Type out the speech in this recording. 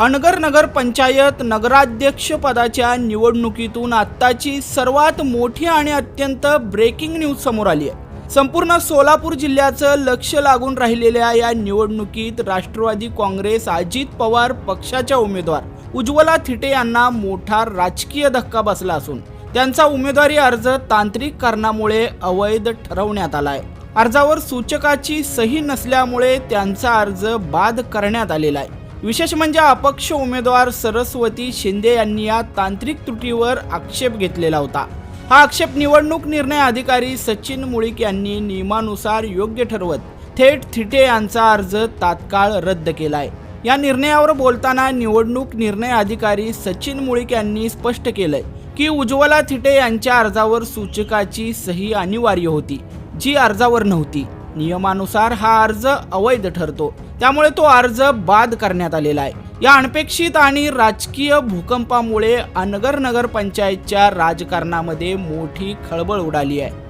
अनगर नगर पंचायत नगराध्यक्ष पदाच्या निवडणुकीतून आत्ताची सर्वात मोठी आणि अत्यंत ब्रेकिंग न्यूज समोर आली आहे. संपूर्ण सोलापूर जिल्ह्याचं लक्ष लागून राहिलेल्या या निवडणुकीत राष्ट्रवादी काँग्रेस अजित पवार पक्षाच्या उमेदवार उज्ज्वला थिटे यांना मोठा राजकीय धक्का बसला असून त्यांचा उमेदवारी अर्ज तांत्रिक कारणामुळे अवैध ठरवण्यात आला आहे अर्जावर सूचकाची सही नसल्यामुळे त्यांचा अर्ज बाद करण्यात आलेला आहे. विशेष म्हणजे अपक्ष उमेदवार सरस्वती शिंदे यांनी या तांत्रिक त्रुटीवर आक्षेप घेतलेला होता. हा आक्षेप निवडणूक निर्णय अधिकारी सचिन मुळीक यांनी नियमानुसार योग्य ठरवत थेट थिटे यांचा अर्ज तात्काळ रद्द केलाय. या निर्णयावर बोलताना निवडणूक निर्णय अधिकारी सचिन मुळीक यांनी स्पष्ट केलंय की उज्ज्वला थिटे यांच्या अर्जावर सूचकाची सही अनिवार्य होती जी अर्जावर नव्हती. नियमानुसार हा अर्ज अवैध ठरतो. त्यामुळे तो अर्ज बाद करण्यात आलेला आहे. या अनपेक्षित आणि राजकीय भूकंपामुळे अनगर नगर पंचायतच्या राजकारणामध्ये मोठी खळबळ उडाली आहे.